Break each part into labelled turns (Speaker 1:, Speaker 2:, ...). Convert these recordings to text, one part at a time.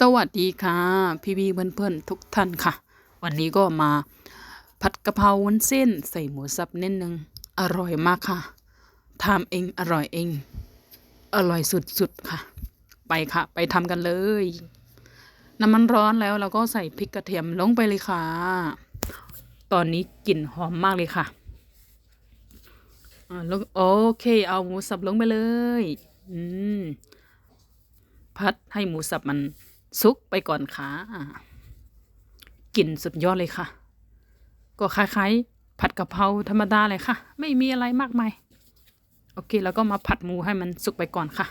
Speaker 1: สวัสดีค่ะ พี่พี่เพื่อนเพื่อนๆทุกท่านค่ะ วันนี้ก็มาผัดกะเพราวุ้นเส้นใส่หมูสับนิดนึง อร่อยมากค่ะทำเองอร่อยเอง อร่อยสุดๆค่ะ ไปค่ะ ไปทำกันเลย น้ำมันร้อนแล้วเราก็ใส่พริกกระเทียมลงไปเลยค่ะ ตอนนี้กลิ่นหอมมากเลยค่ะอ่าล้วโอเค เอาหมูสับลงไปเลย อืม พัดให้หมูสับมัน ซุกไปก่อนค่ะอ่ากลิ่นสุดยอดเลยค่ะ ก็คล้ายๆ ผัดกะเพราธรรมดาเลยค่ะ ไม่มีอะไรมากมาย โอเค แล้วก็มาผัดหมูให้มันสุกไปก่อนค่ะ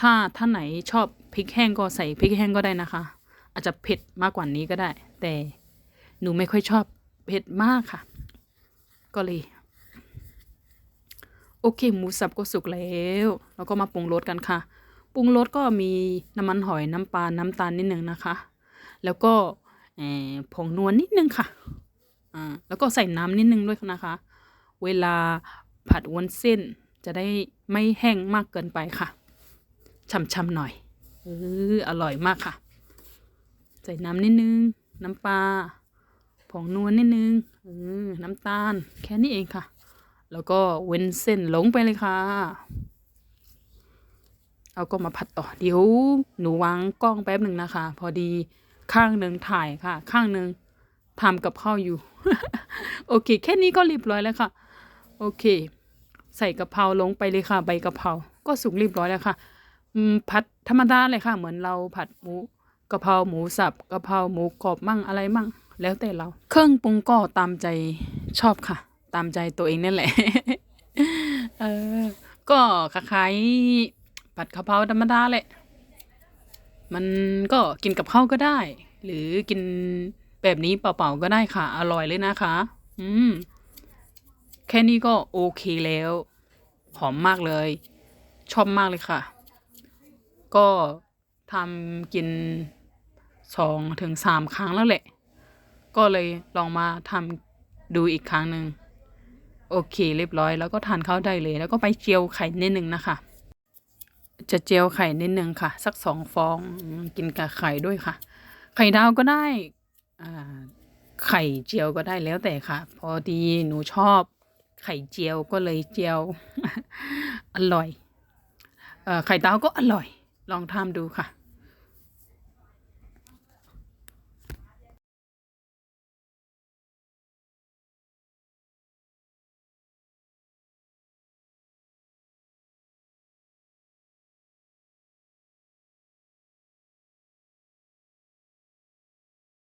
Speaker 1: ถ้าท่านไหนชอบพริกแห้งก็ใส่พริกแห้งก็ได้นะคะ อาจจะเผ็ดมากกว่านี้ก็ได้ แต่หนูไม่ค่อยชอบเผ็ดมากค่ะ ก็เลยโอเค หมูสับก็สุกแล้ว แล้วก็มาปรุงรสกันค่ะ ปรุงรสก็มีน้ำมันหอยน้ำปลาน้ำตาลนิดนึงนะคะ แล้วก็ผงนวลนิดนึงค่ะอ่าแล้วก็ใส่น้ำนิดนึงด้วยนะคะ เวลาผัดวนเส้นจะได้ไม่แห้งมากเกินไปค่ะช่ำๆหน่อยเอออร่อยมากค่ะ ใส่น้ำนิดนึง น้ำปลาผงนวลนิดนึงเออน้ำตาล แค่นี้เองค่ะ แล้วก็เว้นเส้นลงไปเลยค่ะ เอาก็มาผัดต่อเดี๋ยวหนูวางกล้องแป๊บหนึ่งนะคะ พอดีข้างหนึ่งถ่ายค่ะ ข้างหนึ่งทำกับข้าวอยู่ โอเค แค่นี้ก็เรียบร้อยแล้วค่ะ โอเค ใส่กะเพราลงไปเลยค่ะ ใบกะเพราก็สุกเรียบร้อยแล้วค่ะผัดธรรมดาเลยค่ะ เหมือนเราผัดหมูกะเพราหมูสับกะเพราหมูกรอบมั่งอะไรมั่ง แล้วแต่เรา เครื่องปรุงก็ตามใจชอบค่ะ ตามใจตัวเองนั่นแหละ เออ ก็คล้ายๆ ผัดกะเพราธรรมดาแหละ มันก็กินกับข้าวก็ได้ หรือกินแบบนี้เปล่าๆก็ได้ค่ะ อร่อยเลยนะคะ อืม แค่นี้ก็โอเคแล้ว หอมมากเลย ชอบมากเลยค่ะ ก็ทำกินสองถึงสามครั้งแล้วแหละ ก็เลยลองมาทำดูอีกครั้งหนึ่ง โอเค เรียบร้อยแล้วก็ทานข้าวได้เลย แล้วก็ไปเจียวไข่นิดนึงนะคะ จะเจียวไข่นิดนึงค่ะ สักสองฟองกินกับไข่ด้วยค่ะ ไข่ดาวก็ได้ไข่เจียวก็ได้แล้วแต่ค่ะ พอดีหนูชอบไข่เจียวก็เลยเจียว อร่อยอไข่ดาวก็อร่อย ลองทำดูค่ะ